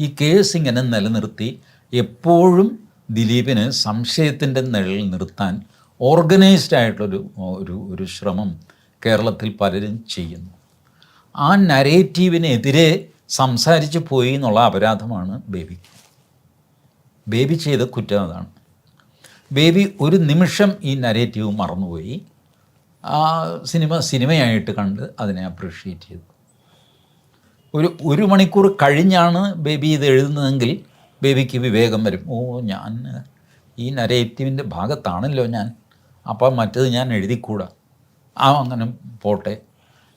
ഈ കേസ് ഇങ്ങനെ നിലനിർത്തി എപ്പോഴും ദിലീപിന് സംശയത്തിന്റെ നിഴലിൽ നിർത്താൻ ഓർഗനൈസ്ഡ് ആയിട്ടുള്ളൊരു ഒരു ഒരു ശ്രമം കേരളത്തിൽ പലരും ചെയ്യുന്നു. ആ നരേറ്റീവിനെതിരെ സംസാരിച്ച് പോയി എന്നുള്ള അപരാധമാണ് ബേബി. ബേബി ചെയ്ത കുറ്റം അതാണ്. ബേബി ഒരു നിമിഷം ഈ നരേറ്റീവ് മറന്നുപോയി. ആ സിനിമ സിനിമയായിട്ട് കണ്ട് അതിനെ അപ്രീഷിയേറ്റ് ചെയ്തു. ഒരു ഒരു മണിക്കൂർ കഴിഞ്ഞാണ് ബേബി ഇത് എഴുതുന്നതെങ്കിൽ ബേബിക്ക് വിവേകം വരും. ഓ ഞാൻ ഈ നരേറ്റീവിന്റെ ഭാഗത്താണല്ലോ ഞാൻ. അപ്പം മറ്റത് ഞാൻ എഴുതിക്കൂടാ. ആ അങ്ങനെ പോട്ടെ.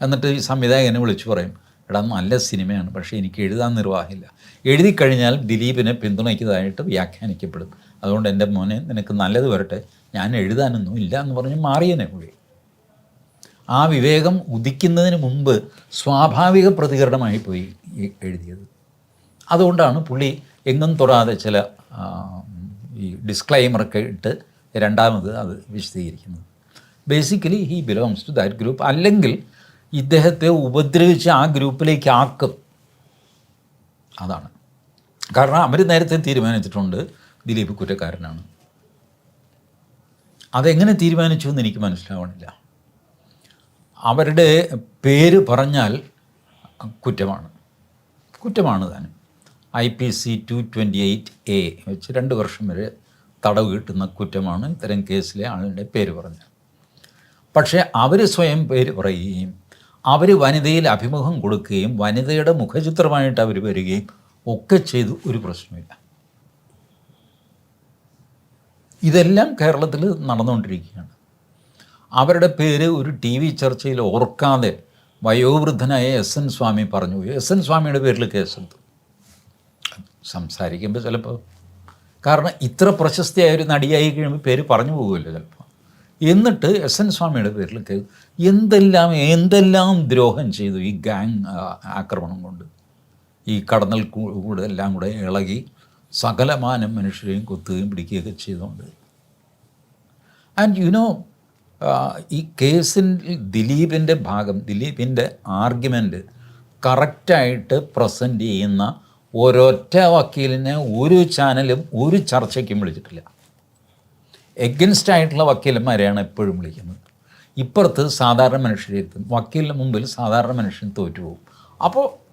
എന്നിട്ട് ഈ സംവിധായകനെ വിളിച്ചു പറയും എടാ നല്ല സിനിമയാണ് പക്ഷേ എനിക്ക് എഴുതാൻ നിർവാഹമില്ല. എഴുതി കഴിഞ്ഞാൽ ദിലീപിനെ പിന്തുണയ്ക്കുന്നതായിട്ട് വ്യാഖ്യാനിക്കപ്പെടും. അതുകൊണ്ട് എന്റെ മോനെ നിനക്ക് നല്ലത് വരട്ടെ. ഞാൻ എഴുതാനൊന്നും ഇല്ല എന്ന് പറഞ്ഞ് മാറിയനെ പുള്ളി ആ വിവേകം ഉദിക്കുന്നതിന് മുമ്പ് സ്വാഭാവിക പ്രതികരണമായി പോയി എഴുതിയത്. അതുകൊണ്ടാണ് പുള്ളി എങ്ങും തൊടാതെ ചില ഈ ഡിസ്ക്ലൈമറൊക്കെ ഇട്ട് രണ്ടാമത് അത് വിശദീകരിക്കുന്നത്. Basically he belongs to that group അല്ലെങ്കിൽ ഇദ്ദേഹത്തെ ഉപദ്രവിച്ച് ആ ഗ്രൂപ്പിലേക്ക് ആക്കും. അതാണ്. കാരണം അവർ നേരത്തെ തീരുമാനിച്ചിട്ടുണ്ട് ദിലീപ് കുറ്റക്കാരനാണ്. അതെങ്ങനെ തീരുമാനിച്ചു എന്ന് എനിക്ക് മനസ്സിലാവണില്ല. അവരുടെ പേര് പറഞ്ഞാൽ കുറ്റമാണ്. കുറ്റമാണ് താനും. I P C two twenty eight A വെച്ച് രണ്ട് വർഷം വരെ തടവ് കിട്ടുന്ന കുറ്റമാണ് ഇത്തരം കേസിലെ ആളുടെ പേര് പറഞ്ഞാൽ പക്ഷേ അവർ സ്വയം പേര് പറയുകയും അവർ വനിതയിൽ അഭിമുഖം കൊടുക്കുകയും വനിതയുടെ മുഖചിത്രമായിട്ട് അവർ വരികയും ഒക്കെ ചെയ്തു ഒരു പ്രശ്നമില്ല ഇതെല്ലാം കേരളത്തിൽ നടന്നുകൊണ്ടിരിക്കുകയാണ്. അവരുടെ പേര് ഒരു ടി വി ചർച്ചയിൽ ഓർക്കാതെ വയോവൃദ്ധനായ എസ് എൻ സ്വാമി പറഞ്ഞു. എസ് എൻ സ്വാമിയുടെ പേരിൽ കേസെടുത്തു. സംസാരിക്കുമ്പോൾ ചിലപ്പോൾ കാരണം ഇത്ര പ്രശസ്തിയായ ഒരു നടിയായി കഴിയുമ്പോൾ പേര് പറഞ്ഞു പോകുമല്ലോ ചിലപ്പോൾ. എന്നിട്ട് എസ് എൻ സ്വാമിയുടെ പേരിൽ കേസ് എന്തെല്ലാം എന്തെല്ലാം ദ്രോഹം ചെയ്തു ഈ ഗാങ് ആക്രമണം കൊണ്ട്? ഈ കടന്നൽ കൂടെ എല്ലാം കൂടെ ഇളകി സകലമാനം മനുഷ്യരെയും കൊത്തുകയും പിടിക്കുകയൊക്കെ ചെയ്തുകൊണ്ട്. ആൻഡ് യു നോ ഈ കേസിൽ ദിലീപിന്റെ ഭാഗം ദിലീപിന്റെ ആർഗ്യുമെന്റ് കറക്റ്റായിട്ട് പ്രസന്റ് ചെയ്യുന്ന ഒരൊറ്റ വക്കീലിനെ ഒരു ചാനലും ഒരു ചർച്ചയ്ക്കും വിളിച്ചിട്ടില്ല. എഗൻസ്റ്റ് ആയിട്ടുള്ള വക്കീലന്മാരെയാണ് എപ്പോഴും വിളിക്കുന്നത്. ഇപ്പുറത്ത് സാധാരണ മനുഷ്യരെ എത്തും വക്കീലിന് മുമ്പിൽ സാധാരണ മനുഷ്യൻ തോറ്റുപോകും. അപ്പോൾ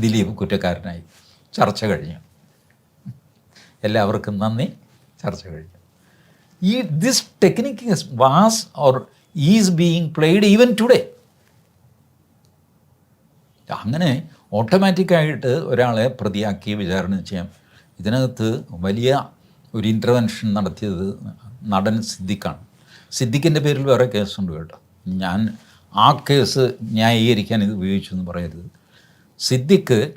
ദിലീപ് കുറ്റക്കാരനായി ചർച്ച കഴിഞ്ഞു. എല്ലാവർക്കും നന്ദി. ചർച്ച കഴിഞ്ഞു. ഈ this technique was or is being played even today അങ്ങനെ ഓട്ടോമാറ്റിക്കായിട്ട് ഒരാളെ പ്രതിയാക്കി വിചാരണ ചെയ്യാം. ഇതിനകത്ത് വലിയ ഒരു ഇന്റർവെൻഷൻ നടത്തിയത് നടൻ സിദ്ദിഖാണ്. സിദ്ദിഖിന്റെ പേരിൽ വേറെ കേസുണ്ട് കേട്ടോ. ഞാൻ ആ കേസ് ന്യായീകരിക്കാൻ ഇത് ഉപയോഗിച്ചു എന്ന് പറയരുത്. സിദ്ദിഖ്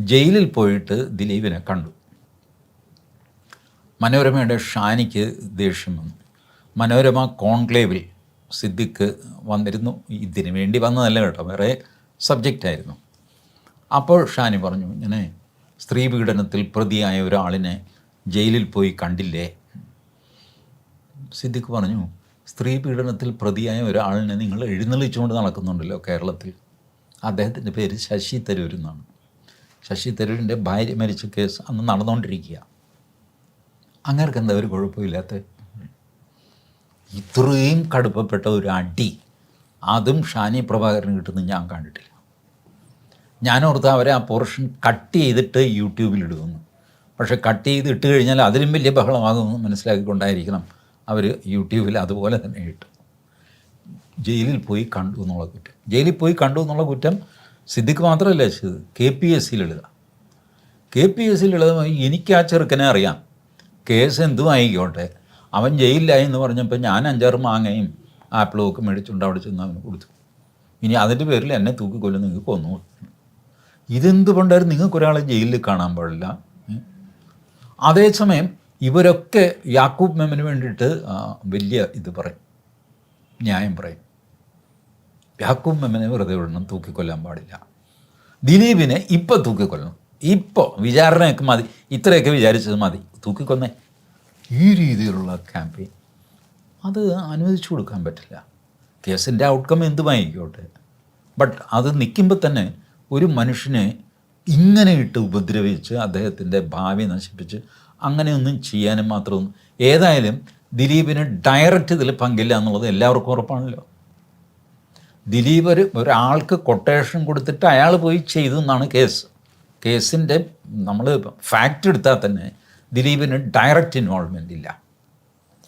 ജയിലിൽ പോയിട്ട് ദിലീപിനെ കണ്ടു. മനോരമയുടെ ഷാനിക്ക് ദേഷ്യം വന്നു. മനോരമ കോൺക്ലേവിൽ സിദ്ദിഖ് വന്നിരുന്നു. ഇതിന് വേണ്ടി വന്നതല്ല കേട്ടോ വേറെ സബ്ജക്റ്റായിരുന്നു അപ്പോൾ ഷാനി പറഞ്ഞു ഇങ്ങനെ സ്ത്രീ പീഡനത്തിൽ പ്രതിയായ ഒരാളിനെ ജയിലിൽ പോയി കണ്ടില്ലേ? സിദ്ദിഖ് പറഞ്ഞു സ്ത്രീ പീഡനത്തിൽ പ്രതിയായ ഒരാളിനെ നിങ്ങൾ എഴുന്നള്ളിച്ചുകൊണ്ട് നടക്കുന്നുണ്ടല്ലോ കേരളത്തിൽ. അദ്ദേഹത്തിന്റെ പേര് ശശി തരൂർ എന്നാണ്. ശശി തരൂരിന്റെ ഭാര്യ മരിച്ച കേസ് അന്ന് നടന്നുകൊണ്ടിരിക്കുക അങ്ങേർക്ക് എന്താ ഒരു കുഴപ്പമില്ലാത്ത ഇത്രയും കടുപ്പപ്പെട്ട ഒരു അടി. അതും ഷാനി പ്രഭാകരന് കിട്ടുന്നത് ഞാൻ കണ്ടിട്ടില്ല. ഞാൻ ഓർത്ത് അവരെ ആ പോർഷൻ കട്ട് ചെയ്തിട്ട് യൂട്യൂബിൽ ഇടുന്നു. പക്ഷേ കട്ട് ചെയ്ത് ഇട്ട് കഴിഞ്ഞാൽ അതിലും വലിയ ബഹളമാകുമെന്ന് മനസ്സിലാക്കിക്കൊണ്ടായിരിക്കണം അവർ യൂട്യൂബിൽ അതുപോലെ തന്നെ ഇട്ടു. ജയിലിൽ പോയി കണ്ടു എന്നുള്ള കുറ്റം. ജയിലിൽ പോയി കണ്ടു എന്നുള്ള കുറ്റം സിദ്ദിഖ് മാത്രമല്ല ചെയ്തത്. കെ പി എസ് സിയിൽ എഴുതാം. കെ പി എസ് സിയിൽ എഴുതുമ്പോൾ എനിക്ക് ആ ചെറുക്കനെ അറിയാം. കേസ് എന്തും ആയിക്കോട്ടെ? അവൻ ജയിലിലായി എന്ന് പറഞ്ഞപ്പോൾ ഞാൻ അഞ്ചാറ് മാങ്ങയും ആപ്പിളും ഒക്കെ മേടിച്ചുകൊണ്ട് അവിടെ ചെന്ന് അവന് കൊടുത്തു. ഇനി അതിന്റെ പേരിൽ എന്നെ തൂക്കിക്കൊല്ലും നിങ്ങൾക്ക് കൊന്നു. ഇതെന്തുകൊണ്ടായിരുന്നു നിങ്ങൾക്ക് ഒരാളെ ജയിലിൽ കാണാൻ പാടില്ല? അതേസമയം ഇവരൊക്കെ യാക്കൂബ് മെമ്മിന് വേണ്ടിയിട്ട് വലിയ ഇത് പറയും. ന്യായം പറയും. യാക്കൂബ് മെമ്മിനെ വെറുതെ വിടണം തൂക്കിക്കൊല്ലാൻ പാടില്ല. ദിലീപിനെ ഇപ്പം തൂക്കിക്കൊല്ലണം. ഇപ്പോൾ വിചാരണയൊക്കെ മതി. ഇത്രയൊക്കെ വിചാരിച്ചത് മതി. തൂക്കിക്കൊന്നേ. ഈ രീതിയിലുള്ള ക്യാമ്പയിൻ അത് അനുവദിച്ചു കൊടുക്കാൻ പറ്റില്ല. കേസിന്റെ ഔട്ട്കം എന്തുമായിക്കോട്ടെ. ബട്ട് അത് നിൽക്കുമ്പോൾ തന്നെ ഒരു മനുഷ്യനെ ഇങ്ങനെ ഇട്ട് ഉപദ്രവിച്ച് അദ്ദേഹത്തിന്റെ ഭാവി നശിപ്പിച്ച് അങ്ങനെയൊന്നും ചെയ്യാനും മാത്രമൊന്നും ഏതായാലും ദിലീപിന് ഡയറക്റ്റ് ഇതിൽ പങ്കില്ല എന്നുള്ളത് എല്ലാവർക്കും ഉറപ്പാണല്ലോ. ദിലീപ് ഒരു ഒരാൾക്ക് കൊട്ടേഷൻ കൊടുത്തിട്ട് അയാൾ പോയി ചെയ്തു എന്നാണ് കേസ്. കേസിന്റെ നമ്മൾ ഫാക്റ്റ് എടുത്താൽ തന്നെ ദിലീപിന് ഡയറക്റ്റ് ഇൻവോൾവ്മെന്റ് ഇല്ല.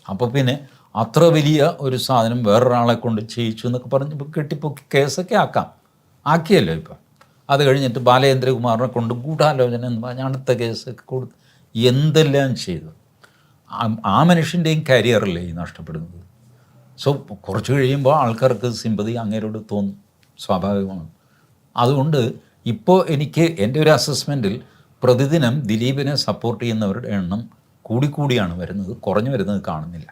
അപ്പോൾ പിന്നെ അത്ര വലിയ ഒരു സാധനം വേറൊരാളെ കൊണ്ട് ചെയ്യിച്ചു എന്നൊക്കെ പറഞ്ഞ് ഇപ്പോൾ കെട്ടിപ്പൊക്കി കേസൊക്കെ ആക്കാം. ആക്കിയല്ലോ ഇപ്പം. അത് കഴിഞ്ഞിട്ട് ബാലേന്ദ്രകുമാറിനെ കൊണ്ട് ഗൂഢാലോചന എന്ന് പറഞ്ഞാൽ അടുത്ത കേസൊക്കെ കൊടുത്ത് എന്തെല്ലാം ചെയ്തു? ആ- മനുഷ്യന്റെയും കരിയറല്ലേ ഈ നഷ്ടപ്പെടുന്നത്? സോ കുറച്ച് കഴിയുമ്പോൾ ആൾക്കാർക്ക് സിമ്പതി അങ്ങേരോട് തോന്നും. സ്വാഭാവികമാണ്. അതുകൊണ്ട് ഇപ്പോൾ എനിക്ക് എന്റെ ഒരു അസസ്മെന്റിൽ പ്രതിദിനം ദിലീപിനെ സപ്പോർട്ട് ചെയ്യുന്നവരുടെ എണ്ണം കൂടിക്കൂടിയാണ് വരുന്നത് കുറഞ്ഞു വരുന്നത് കാണുന്നില്ല.